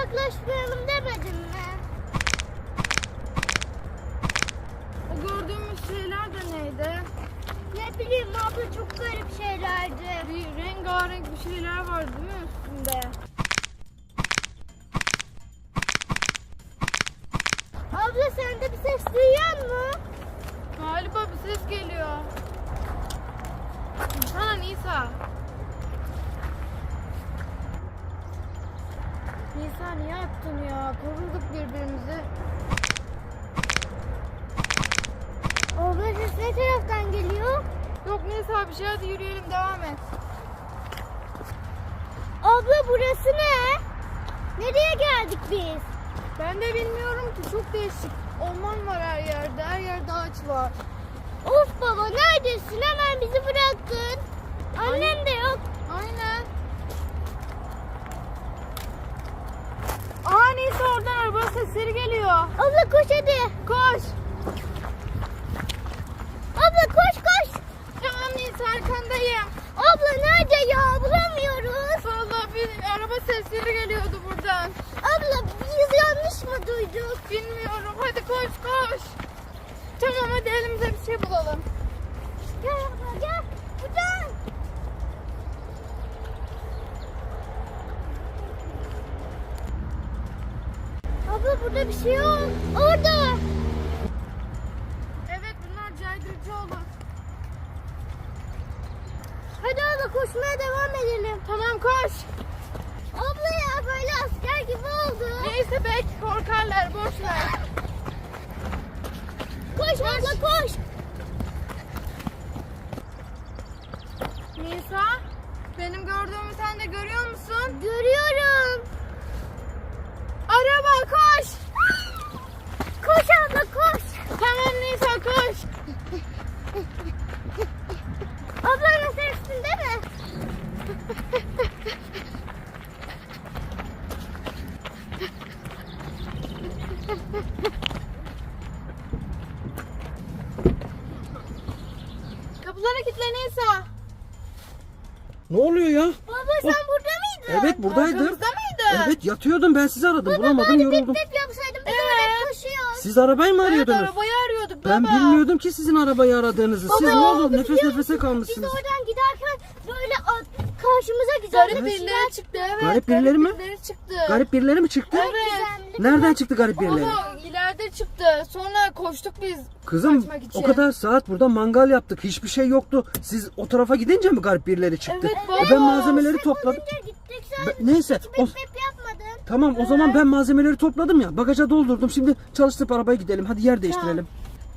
yaklaşmayalım demedim mi? O gördüğümüz şeyler de neydi? Ne bileyim abla çok garip şeylerdi. Bir rengarenk bir şeyler var değil mi üstünde? Abla sen de bir ses duyuyor musun? Galiba bir ses geliyor. Sana Nisa. Nisa niye attın ya? Korulduk birbirimizi. Abla ses ne taraftan geliyor? Yok Nisa bir şey hadi yürüyelim devam et. Abla burası ne? Nereye geldik biz? Ben de bilmiyorum ki çok değişik. Orman var her yerde. Her yerde ağaç var. Of baba neredesin? Hemen bizi bıraktın. Annem de yok. Aynen. Aa Nisa oradan araba sesleri geliyor. Abla koş hadi. Koş. Abla koş koş. Tamam Nisa arkandayım. Abla nerede ya? Bulamıyoruz. Vallahi bir araba sesleri geliyordu buradan. Abla biz yanlış mı duyduk? Bilmiyorum. Hadi koş koş. Tamam hadi elimize bir şey bulalım. Bir şey yok. Orada. Evet bunlar caydırıcı olur. Hadi abla koşmaya devam edelim. Tamam koş. Abla ya böyle asker gibi oldu. Neyse belki korkarlar boş ver. Koş abla koş. Nisa benim gördüğümü sen de görüyor musun? Görüyorum. Araba koş. Koş abla koş. Tamam Nisa koş. Ablanın sen üstünde mi? Kapılara kilitle Nisa. Ne oluyor ya? Baba sen burada mıydın? Evet buradaydım. Arkamızda mıydı? Evet yatıyordum ben sizi aradım. Bulamadım Bari yoruldum. Pip pip yapsaydım biz Evet. oraya koşuyoruz. Siz arabayı mı Evet arıyordunuz? arabayı arıyorduk Ben baba. bilmiyordum ki sizin arabayı aradığınızı. Siz ne oldu? Nefes nefese musun? Biz kalmışsınız. oradan giderken karşımıza güzel Garip bir birileri şeyler çıktı evet. Garip birileri mi? birileri çıktı. Garip birileri mi çıktı? Evet. Nereden çıktı garip birileri? Baba ileride çıktı. Sonra koştuk biz. Kızım kaçmak için. o kadar saat burada mangal yaptık. Hiçbir şey yoktu. Siz o tarafa gidince mi garip birileri çıktı? Evet, E ben malzemeleri topladım. Önce gittik sen Ben- neyse. hiç O, pip pip yapmadın. tamam o zaman ben malzemeleri topladım ya. Bagaja doldurdum. Şimdi çalıştırıp arabaya gidelim. Hadi yer değiştirelim.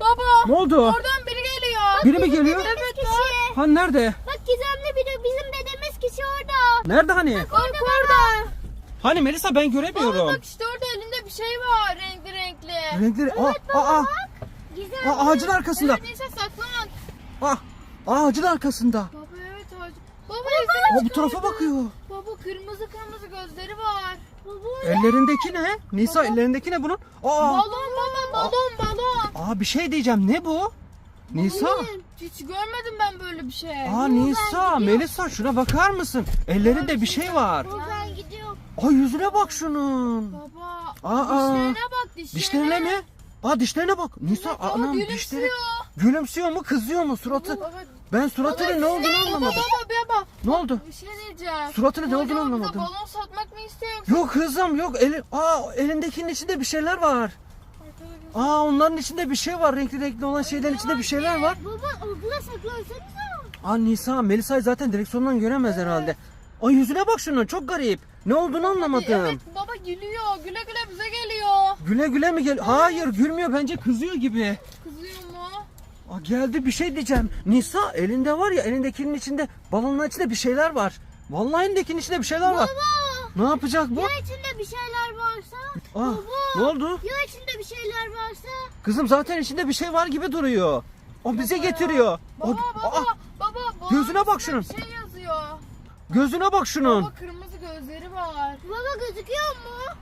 Baba. Ne oldu? Oradan biri geliyor. Biri mi geliyor? Evet bak. Ha nerede? Bak gizemli biri bizim orada. Nerede hani? Bak orada. Hani Melisa ben Baba göremiyorum. bak işte orada elinde bir şey var renkli renkli. Renkleri. Aa, aa, Gizemli. aa, ağacın arkasında. Evet neyse saklan. Aa, ağacın arkasında. Baba evet ağacı. Baba, Aa, Baba bu tarafa bakıyor. Baba kırmızı kırmızı gözleri var. Ellerindeki ne? Nisa ellerindeki ne bunun? Aa, Balon baba balon balon. aa bir şey diyeceğim. Ne bu? Nisa. Hiç görmedim ben böyle bir şey. Aa Nisa, Melisa şuna bakar mısın? Ellerinde bir şey var. Bu ben gidiyorum. Aa yüzüne bak şunun. Baba Aa, dişlerine bak dişlerine. Dişlerine mi? Aa dişlerine bak. Nisa Aa, anam gülümsüyor. dişleri. Gülümsüyor mu? Kızıyor mu suratı? Baba, Ben suratının ne olduğunu Baba anlamadım. baba baba. Ne oldu? Bir şey diyeceğim. Suratının ne olduğunu bize anlamadım. balon satmak mı istiyor? Yok kızım yok. Eli, aa elindekinin içinde bir şeyler var. Aa onların içinde bir şey var. Renkli renkli olan şeylerin içinde bir şeyler var. Baba abla saklansanıza. Aa Nisa, Melisa'yı zaten direksiyondan göremez herhalde. Ay yüzüne bak şunun çok garip. Ne olduğunu anlamadım. Evet baba gülüyor. Güle güle bize geliyor. Güle güle mi gel? Hayır gülmüyor bence kızıyor gibi. Kızıyor mu? Aa, geldi bir şey diyeceğim. Nisa elinde var ya elindekinin içinde balonun içinde bir şeyler var. Vallahi elindekinin içinde bir şeyler var. Baba. Ne yapacak bu? Ya içinde bir şeyler varsa? Aa, ne oldu? Ya içinde bir şeyler varsa? Kızım zaten içinde bir şey var gibi duruyor. O bize getiriyor. O, Baba baba Aa, baba. balon Gözüne bak şunun. Bir şey yazıyor. gözüne bak şunun. Baba kırmızı gözleri var. Baba gözüküyor mu?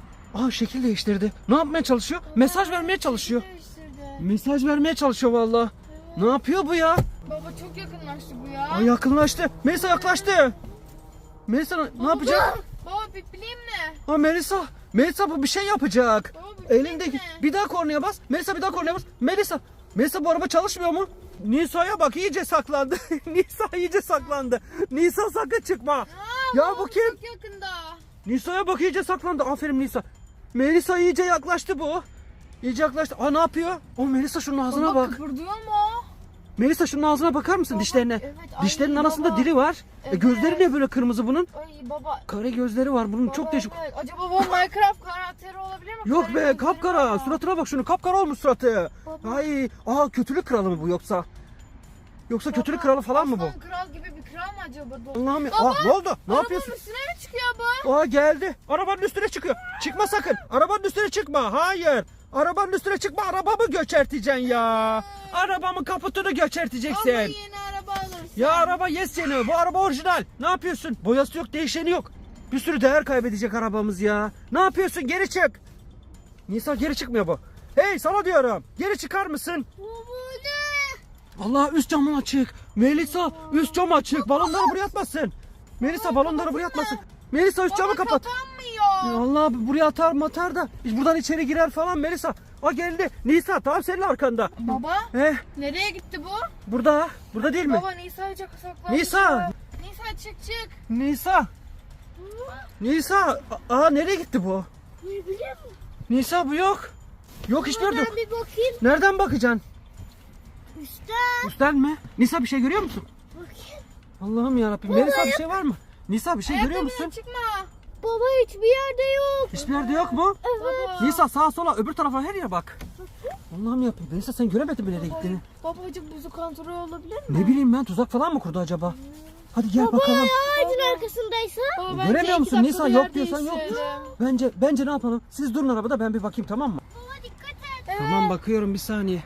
Aa şekil değiştirdi. Ne yapmaya çalışıyor? Mesaj vermeye çalışıyor. Değiştirdi. Mesaj vermeye çalışıyor vallahi. Ne yapıyor bu ya? Baba çok yakınlaştı bu ya. Ay yakınlaştı. Melisa yaklaştı. Melisa ne yapacak? Baba pipleyeyim mi? Ha Melisa Melisa bu bir şey yapacak. Baba, Elindeki ne? bir daha kornaya bas. Melisa bir daha kornaya bas. Melisa. Melisa bu araba çalışmıyor mu? Nisa'ya bak iyice saklandı. Nisa iyice saklandı. Nisa sakın çıkma. Aa, Ya baba, bu kim? Çok yakında. Nisa'ya bak iyice saklandı. Aferin Nisa. Melisa iyice yaklaştı bu. İyice yaklaştı. Aa ne yapıyor? O Melisa şunun ağzına Baba bak. kıpırdıyor mu? Melisa şunun ağzına bakar mısın Baba, dişlerine? evet, ay Dişlerinin arasında baba. dili var. E, Evet. gözleri ne böyle kırmızı bunun? Ay baba. Kare gözleri var bunun çok baba, değişik. evet. Acaba bu Minecraft karakteri olabilir mi? Yok Kare be gözleri kapkara. var. Suratına bak şunu. Kapkara olmuş suratı. Baba. Ay, aa kötülük kralı mı bu yoksa? Yoksa kötülük Baba, kralı falan mı bu? aslan kral gibi bir kral mı acaba? bu? Allah'ım ya. Aa, ne oldu? Ne Arabanın yapıyorsun? üstüne mi çıkıyor bu? Aa geldi. Arabanın üstüne çıkıyor. Çıkma sakın. Arabanın üstüne çıkma. Hayır. Arabanın üstüne çıkma. Arabamı göçerteceksin ya. Arabamın kaputunu göçerteceksin. Ama yeni araba alırsın. Ya araba yes seni. Bu araba orijinal. Ne yapıyorsun? Boyası yok, değişeni yok. Bir sürü değer kaybedecek arabamız ya. Ne yapıyorsun? Geri çık. Nisa geri çıkmıyor bu. Hey sana diyorum. Geri çıkar mısın? Allah üst camın açık. Melisa üst cam açık. Balonları buraya atmasın. Melisa balonları buraya atmasın. Melisa üst camı kapat. kapanmıyor. Allah buraya atar matar da buradan içeri girer falan Melisa. O geldi. Nisa tam senin arkanda. Baba Eh nereye gitti bu? burada. Burada değil mi? Baba Nisa'yı çok saklandı. Nisa. Nisa çık çık. Nisa. Nisa. Aa nereye gitti bu? Ne musun? Nisa bu yok. Yok hiçbir yerde yok. Ben bir bakayım. Nereden bakacaksın? Üstten. Üstten mi? Nisa bir şey görüyor musun? Bakayım. Allah'ım yarabbim. Melisa bir şey var mı? Nisa bir şey görüyor Ayakkabıyla musun? çıkma. Baba hiçbir yerde yok. Hiçbir yerde yok mu? Evet. Baba. Nisa sağa sola öbür tarafa her yere bak. Allah'ım ya. Nisa sen göremedin mi nereye gittiğini? Babacım buzu kontrol olabilir mi? Ne bileyim ben tuzak falan mı kurdu acaba? Hadi gel bakalım. Ağacın arkasındaysa. Baba, Göremiyor iki musun? dakika Nisa bir yok yer diyorsan yok. Bence bence ne yapalım? Siz durun arabada ben bir bakayım tamam mı? Baba dikkat et. Evet. Tamam bakıyorum bir saniye.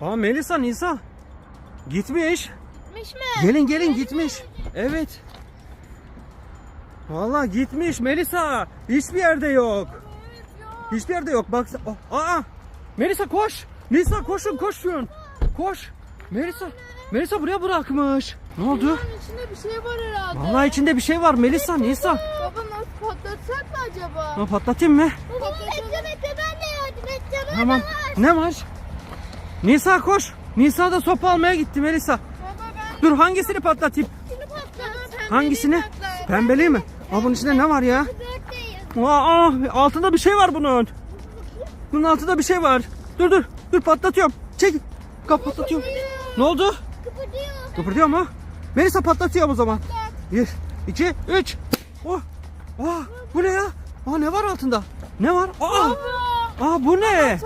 Aa Melisa Nisa. Gitmiş. Gitmiş mi? Gelin gelin gitmiş. Evet. Vallahi gitmiş Melisa. Hiçbir yerde yok. Hiçbir yerde yok. Bak. Oh, aa. Melisa koş. Nisa koşun koşun. Koş. Melisa. Melisa buraya bırakmış. Ne oldu? Bunun içinde bir şey var herhalde. Vallahi içinde bir şey var Melisa Nisa. Baba nasıl patlatsak mı acaba? Ha, patlatayım mı? Baba bekle bekle ben de yardım edeceğim. Tamam. Ne var? Nisa koş. Nisa da sopa almaya gitti Melisa. Baba ben Dur hangisini patlatayım? Şunu patlat. Hangisini? Pembeli mi? Aa bunun içinde ne var ya? Aa, aa, altında bir şey var bunun. Bunun altında bir şey var. Dur dur. Dur patlatıyorum. Çek. Kap patlatıyorum. Ne oldu? Kıpırdıyor. Kıpırdıyor mu? Melisa patlatıyorum o zaman. Bir, iki, üç. Oh. Aa, bu ne ya? Aa ne var altında? Ne var? Aa. Aa bu ne?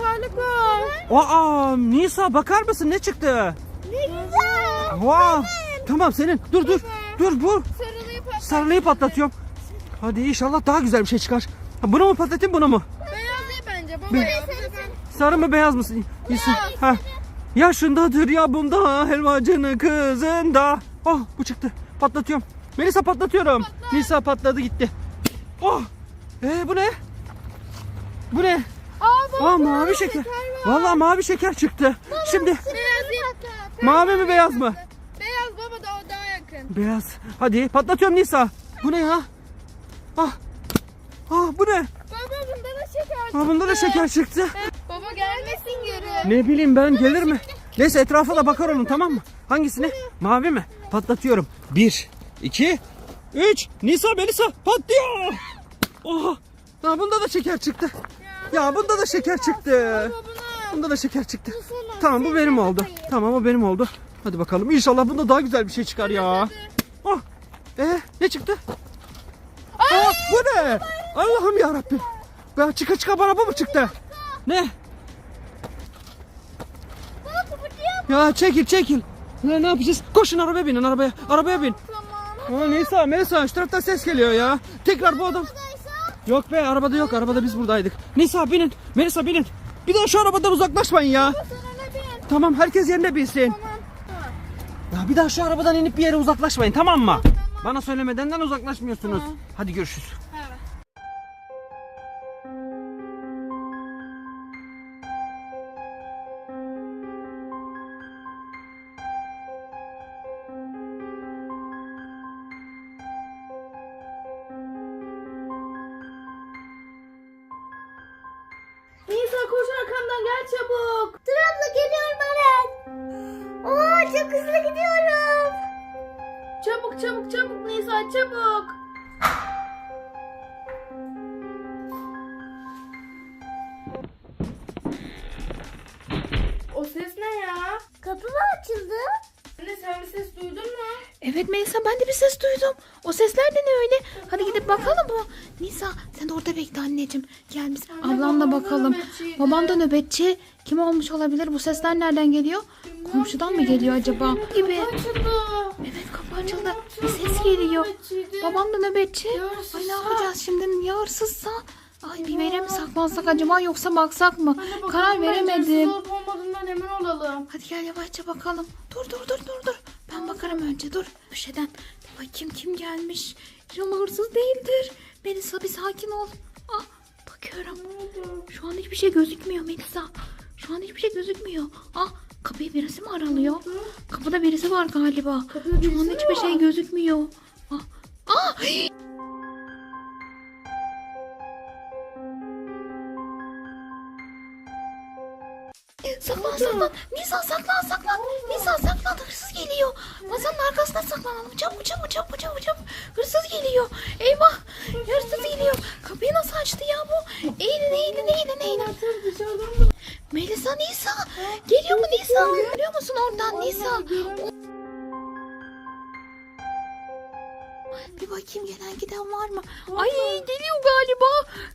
Aa Nisa bakar mısın ne çıktı? Ne güzel. Vaa. Tamam senin. Dur dur. Dur bu. Sarılıyı patlatıyorum. Hadi inşallah daha güzel bir şey çıkar. Ha, bunu mu patlatayım bunu mu? Beyaz değil bence baba Be- ya. Sarı mı beyaz mısın? İyisin. Ha. Yaşındadır ya bunda helvacının kızında. Oh bu çıktı. Patlatıyorum. Melisa patlatıyorum. Nisa patladı gitti. Oh. Ee, bu ne? Bu ne? Aa baba. Aa mavi şeker. Vallahi mavi şeker çıktı. Şimdi Beyaz değil. mavi mi beyaz mı? Beyaz baba daha, daha yakın. Beyaz. Hadi patlatıyorum Nisa. Bu ne ya? Ah. Ah bu ne? Baba bunda da şeker Ah bunda da çıktı. şeker çıktı. Baba gelmesin geri. Ne bileyim ben gelir mi? Neyse etrafa da bakar onun tamam mı? Hangisini? Mavi mi? Patlatıyorum. Bir, iki, üç. Nisa Melisa patlıyor. Oha. Ha, bunda da şeker çıktı. Ya bunda da şeker çıktı. Bunda da şeker çıktı. Tamam bu benim oldu. Tamam o benim oldu. Hadi bakalım inşallah bunda daha güzel bir şey çıkar ya. Oh. Ee, ne çıktı? Bu ne? Allah'ım ya Rabbim. Ya çıka çıka bana bu mu çıktı? Ne? Ya çekil çekil. Ya ne yapacağız? Koşun arabaya binin arabaya. Arabaya bin. Tamam. Aa Nisa Melisa şu taraftan ses geliyor ya. Tekrar bu adam. Yok be arabada yok arabada biz buradaydık. Nisa binin. Melisa binin. Bir daha şu arabadan uzaklaşmayın ya. Ne? Tamam herkes yerine binsin. Tamam. Ya bir daha şu arabadan inip bir yere uzaklaşmayın tamam mı? Bana söylemedenden uzaklaşmıyorsunuz. Hadi görüşürüz. Evet. gel çabuk. Dur abla geliyorum hemen. Oo çok hızlı gidiyorum. Çabuk çabuk çabuk Nisa çabuk. O ses ne ya? Kapı mı açıldı? Anne sen bir ses duydun mu? Evet Melisa ben de bir ses duydum. O sesler de ne öyle? Hadi gidip bakalım mı? Nisa sen de orada bekle anneciğim. Gel biz da bakalım. Babam da nöbetçi. Kim olmuş olabilir? Bu sesler nereden geliyor? Komşudan mı geliyor acaba? Gibi. Evet kapı açıldı. Bir ses geliyor. Babam da nöbetçi. Ay ne yapacağız şimdi? Ya hırsızsa? Ay bir yere mi saklansak acaba yoksa baksak mı? Karar veremedim. hırsız olup olmadığından emin olalım. Hadi gel yavaşça bakalım. Dur dur dur dur dur. Ben bakarım önce dur. Köşeden. Bakayım kim gelmiş. İnşallah hırsız değildir. Melisa bir sakin ol. Ah bakıyorum. Şu an hiçbir şey gözükmüyor Melisa. Şu an hiçbir şey gözükmüyor. Ah kapıyı birisi mi aralıyor? Kapıda birisi var galiba. Kapıda Şu an hiçbir şey gözükmüyor. Ah. Ah! Saklan saklan. Nisa saklan saklan. Nisa saklan. Hırsız geliyor. Masanın arkasına saklanalım. Çabuk çabuk çabuk çabuk çabuk. Hırsız geliyor. Eyvah. Hırsız geliyor. Kapıyı nasıl açtı ya bu? Eğilin eğilin eğilin eğilin. Melisa Nisa. Geliyor mu Nisa? Görüyor musun oradan Nisa? Bir bakayım gelen giden var mı? Ay geliyor galiba.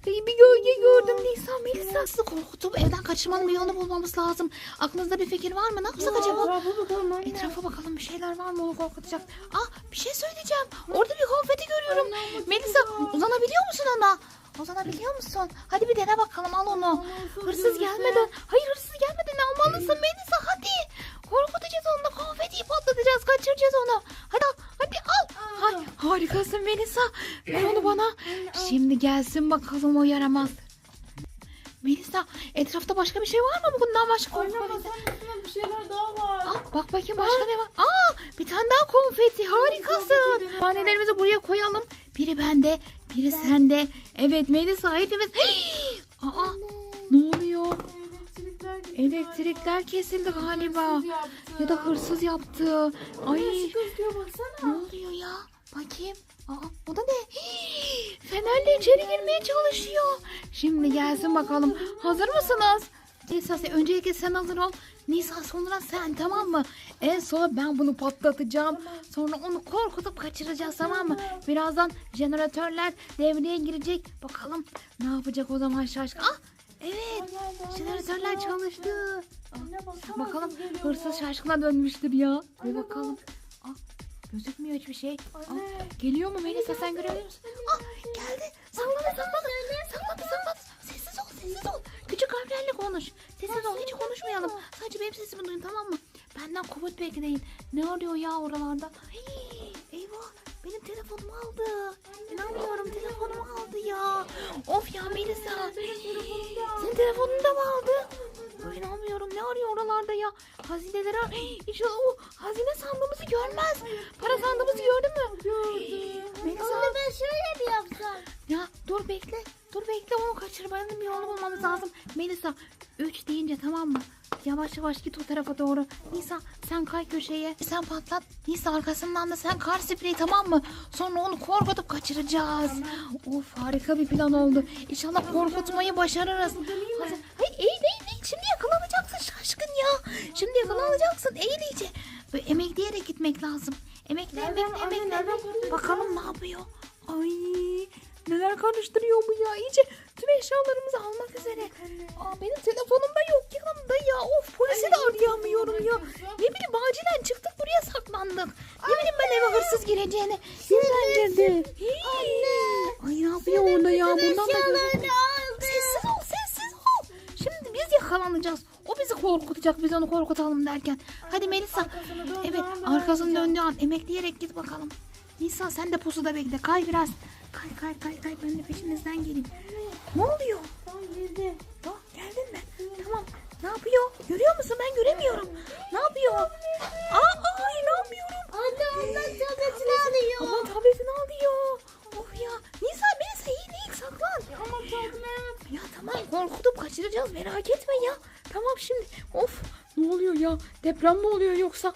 Ay, Bir gölge gördüm Nisa Melisa. Sizi korkutup evden kaçırmanın bir yolunu bulmamız lazım. Aklınızda bir fikir var mı? Ne yapsak acaba? Etrafa bakalım anne. Etrafa bakalım bir şeyler var mı onu korkutacak. Ah bir şey söyleyeceğim. Orada bir konfeti görüyorum. Melisa uzanabiliyor musun ona? Uzanabiliyor musun? Hadi bir dene bakalım al onu. Hırsız gelmeden. Hayır hırsız gelmeden almalısın Melisa hadi. Korkutacağız onu da konfetiyi patlatacağız. Kaçıracağız onu. Hadi al. Hadi al. Hay, harikasın Melisa. Ver onu bana. Şimdi gelsin bakalım o yaramaz. Melisa etrafta başka bir şey var mı bundan başka Anne konfeti? masanın üstünde bir şeyler daha var. Aa, bak bakayım başka ne var? Aa, bir tane daha konfeti. Harikasın. Tanelerimizi buraya koyalım. Biri bende, biri sende. Evet Melisa hepimiz. Aa, ne oluyor? Elektrikler kesildi galiba. Ya da hırsız yaptı. Ay, ne oluyor ya? Bakayım. Aa, o da ne? Hii, Fenerle içeri girmeye çalışıyor. Şimdi gelsin bakalım. Hazır mısınız? Nisa sen- öncelikle sen hazır ol. Nisa sonra sen tamam mı? En son ben bunu patlatacağım. Sonra onu korkutup kaçıracağız tamam mı? Birazdan jeneratörler devreye girecek. Bakalım ne yapacak o zaman şaşkın. Ah evet jeneratörler çalıştı. Anne baksana Bakalım hırsız geliyor hırsız mu? şaşkına dönmüştür ya. Bir Anne, bakalım. Ah, gözükmüyor hiçbir şey. Anne. geliyor mu Melisa sen görebiliyor musun? Ah geldi. Sakladı sakladı. Sakladı sakladı. Sessiz ol sessiz ol. Küçük harflerle konuş. Sessiz ol hiç konuşmayalım. Sadece benim sesimi duyun tamam mı? Benden komut bekleyin. Ne arıyor ya oralarda? Hii, benim telefonumu aldı. İnanmıyorum telefonumu aldı ya. Of ya Melisa. Senin telefonunu da mı aldı? İnanmıyorum ne arıyor oralarda ya? Hazineleri ar- İnşallah o hazine sandığımızı görmez. Para sandığımızı gördü mü? Hii, Melisa. Onu ben şöyle bir yapsam. Ya dur bekle. Dur bekle onu kaçırmanın bir yolunu bulmamız lazım. Melisa 3 deyince tamam mı? Yavaş yavaş git o tarafa doğru. Nisa sen kay köşeye. Sen patlat. Nisa arkasından da sen kar spreyi tamam mı? Sonra onu korkutup kaçıracağız. Of harika bir plan oldu. İnşallah korkutmayı başarırız. Hadi. Hayır eğil eğil şaşkın ya. Şimdi yakalanacaksın. Eğil iyice. Böyle emekleyerek gitmek lazım. Emekle emekle Nereden- anne, emekle. nereden korkuyorsun? Bakalım ne yapıyor. Ay neler karıştırıyor bu ya. İyice tüm eşyalarımızı almak üzere. Aa, benim telefonum da yok yanımda ya. Of polisi de arayamıyorum ya. Ne bileyim acilen çıktık buraya saklandık. Ne bileyim ben eve hırsız gireceğini. Nereden girdi? Anne. Ay ne yapıyor orada ya? Bundan da gözüm- bizi korkutacak biz onu korkutalım derken. Hadi Melisa. Arkasını Evet arkasını döndüğü an emekleyerek git bakalım. Nisa sen de pusuda bekle. Kay biraz. Kay kay kay kay ben de peşinizden geleyim. Ne oluyor? Tamam girdi. Oh, geldin mi? Tamam. Ne yapıyor? Görüyor musun? Ben göremiyorum. Ne yapıyor? Aa, ay ne yapıyorum? Anne ondan tabletini alıyor. Aman tabletini alıyor. Of ya. Nisa Melisa iyi değil saklan. Ama tablet. Ya tamam Tamam korkutup kaçıracağız merak etme ya. Tamam şimdi of ne oluyor ya deprem mi oluyor yoksa?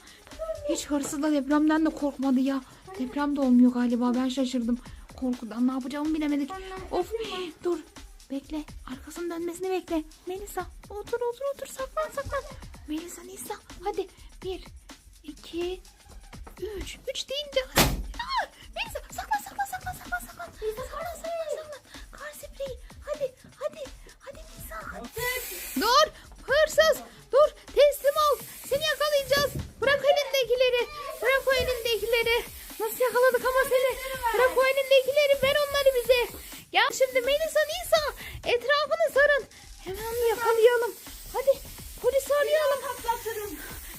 Hiç hırsız da depremden de korkmadı ya. Deprem de olmuyor galiba ben şaşırdım. Korkudan ne yapacağımı bilemedik. Of dur bekle arkasının dönmesini bekle. Melisa otur otur otur saklan saklan. Melisa Nisa hadi bir iki üç üç deyince Aa, Melisa saklan saklan saklan saklan saklan. Melisa saklan saklan saklan. Kar spreyi hadi hadi hadi Melisa. Dur hırsız dur teslim ol. Seni yakalayacağız. Bırak elindekileri. Bırak o elindekileri. Nasıl yakaladık ama seni? Bırak o elindekileri ver onları bize. Gel şimdi Melisa Nisa etrafını sarın. Hemen yakalayalım. Hadi polisi arayalım.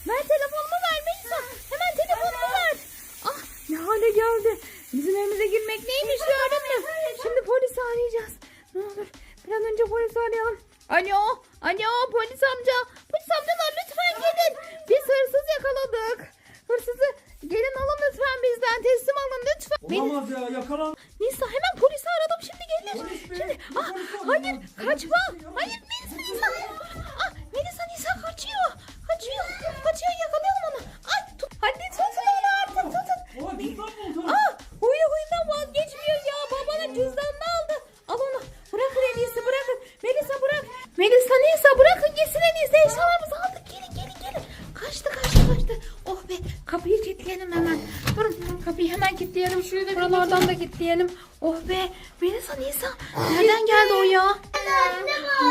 Ver telefonumu ver Melisa. Hemen telefonumu ver. Ah ne hale geldi. Bizim evimize girmek neymiş gördün mü? Şimdi polisi arayacağız. Ne olur bir an önce polisi arayalım. Alo, alo polis amca. Polis amcalar lütfen gelin. Biz hırsız yakaladık. Hırsızı gelin alın lütfen bizden. Teslim Olamaz ya yakalan. Nisa hemen polisi aradım şimdi gelir. Polis bey, Şimdi ah polis hayır kaçma. Hayır Melisa kilitleyelim. Oh be Melisa Nisa. Nereden geldi o ya?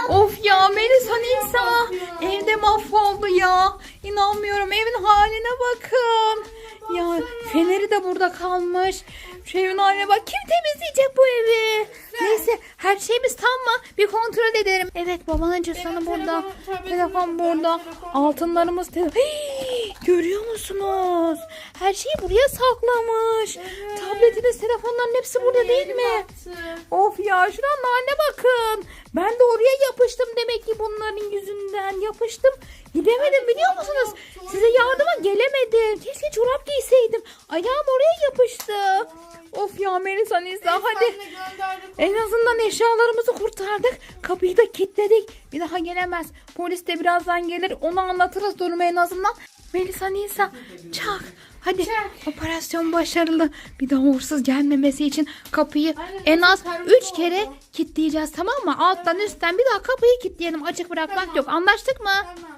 Of ya Melisa Nisa. Evde mahvoldu ya. İnanmıyorum evin haline bakın. Ya feneri de burada kalmış. Şu evin haline bak. Kim temizleyecek bu evi? Neyse her şeyimiz tam mı? Bir kontrol edelim. Evet babanın cüzdanı burada. Telefon burada, telefon Altınlarımız te- Hii, görüyor musunuz? Her şeyi buraya saklamış. Tabletiniz, telefonların hepsi burada değil mi? Of ya şuranın haline bakın. Ben de oraya yapıştım demek ki bunların yüzünden yapıştım. Gidemedim biliyor musunuz? Size yardıma gelemedim. Keşke çorap giyseydim. Ayağım oraya yapıştı. Of ya Melisa Nisa hadi. En azından eşyalarımızı kurtardık. Kapıyı da kilitledik. Bir daha gelemez. Polis de birazdan gelir. Onu anlatırız durumu en azından. Melisa Nisa çak. Hadi operasyon başarılı. Bir daha uğursuz gelmemesi için kapıyı en az 3 kere kilitleyeceğiz tamam mı? Alttan üstten bir daha kapıyı kilitleyelim. Açık bırakmak yok. Anlaştık mı? Tamam.